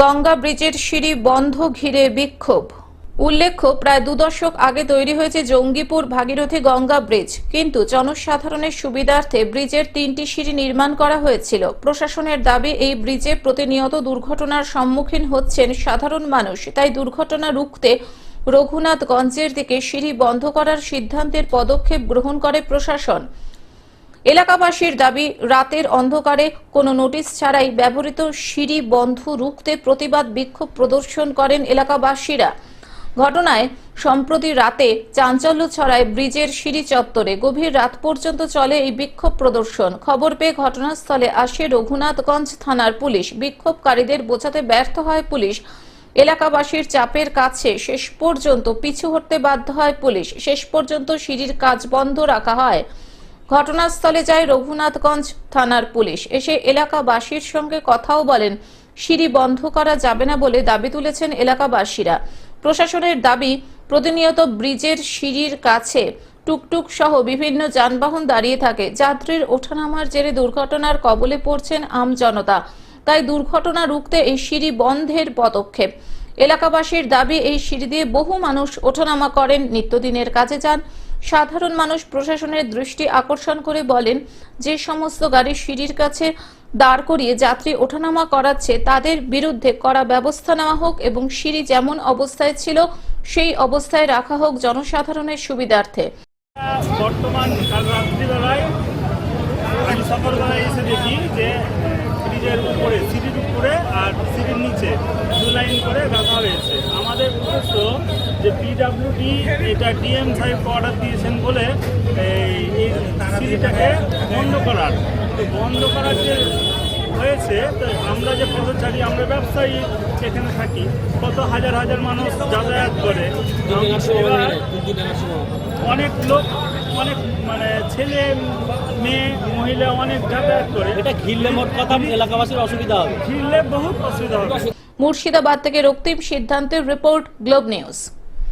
গঙ্গা ব্রিজের সিঁড়ি বন্ধ ঘিরে বিক্ষোভ। উল্লেখ্য, প্রায় দু দশক আগে তৈরি হয়েছে জঙ্গিপুর ভাগীরথী গঙ্গা ব্রিজ। কিন্তু জনসাধারণের সুবিধার্থে ব্রিজের তিনটি সিঁড়ি নির্মাণ করা হয়েছিল। প্রশাসনের দাবি, এই ব্রিজে প্রতিনিয়ত দুর্ঘটনার সম্মুখীন হচ্ছেন সাধারণ মানুষ। তাই দুর্ঘটনা রুখতে রঘুনাথগঞ্জের দিকে সিঁড়ি বন্ধ করার সিদ্ধান্তের পদক্ষেপ গ্রহণ করে প্রশাসন। এলাকাবাসীর দাবি, রাতের অন্ধকারে কোনো নোটিশ ছাড়াই ব্যবহৃত সিঁড়ি বন্ধ রুখতে প্রতিবাদ বিক্ষোভ প্রদর্শন করেন এলাকাবাসীরা। ঘটনায় সম্প্রতি রাতে চাঞ্চল্য ছড়ায় ব্রিজের সিঁড়ি চত্বরে। গভীর রাত পর্যন্ত চলে এই বিক্ষোভ প্রদর্শন। খবর পেয়ে ঘটনাস্থলে আসে রঘুনাথগঞ্জ থানার পুলিশ। বিক্ষোভকারীদের বোঝাতে ব্যর্থ হয় পুলিশ। এলাকাবাসীর চাপের কাছে শেষ পর্যন্ত পিছু হটতে বাধ্য হয় পুলিশ। শেষ পর্যন্ত সিঁড়ির কাজ বন্ধ রাখা হয়। ঘটনাস্থলে যায় রঘুনাথগঞ্জ থানার পুলিশ। এসে এলাকাবাসীর সঙ্গে কথাও বলেন, সিঁড়ি বন্ধ করা যাবে না বলে দাবি তুলেছেন এলাকাবাসীরা। প্রশাসনের দাবি, প্রতিনিয়ত ব্রিজের সিঁড়ির কাছে টুকটুক সহ বিভিন্ন যানবাহন দাঁড়িয়ে থাকে। যাত্রীর ওঠানামার জেরে দুর্ঘটনার কবলে পড়ছেন আম জনতা। তাই দুর্ঘটনা রুখতে এই সিঁড়ি বন্ধের পদক্ষেপ। এলাকাবাসীর দাবি, এই সিঁড়ি দিয়ে বহু মানুষ ওঠানামা করেন, নিত্যদিনের কাজে যান। সাধারণ মানুষ প্রশাসনের দৃষ্টি আকর্ষণ করে বলেন, যে সমস্ত গাড়ি সিঁড়ির কাছে দাঁড় করিয়ে যাত্রী ওঠানামা করাচ্ছে, তাদের বিরুদ্ধে কড়া ব্যবস্থা নেওয়া হোক এবং সিঁড়ি যেমন অবস্থায় ছিল, সেই অবস্থায় রাখা হোক জনসাধারণের সুবিধার্থে। বর্তমান কাল রাত্রিবেলায় আমি সকালবেলায় এসে দেখি যে ব্রিজের উপরে, সিঁড়ির উপরে আর সিঁড়ির নিচে দু লাইন করে রাখা হয়েছে। আমাদের পিডাব্লিউডি এটা ডিএম সাহেব অর্ডার দিয়েছেন বলে এই এই বন্ধ করার। বন্ধ করার যে হয়েছে তো আমরা যে পথচারী আমরা ব্যবসায়ী এখানে থাকি। কত হাজার হাজার মানুষ যাতায়াত করে। অনেক লোক অনেক মানে ছেলে মেয়ে মহিলা অনেক যাতায়াত করে। এটা ঘিরলে মোট কথা এলাকাবাসীর অসুবিধা হবে। ঘিরলে বহুত অসুবিধা হবে। মুর্শিদাবাদ থেকে রক্তিম সিদ্ধান্তের রিপোর্ট গ্লোব নিউজ।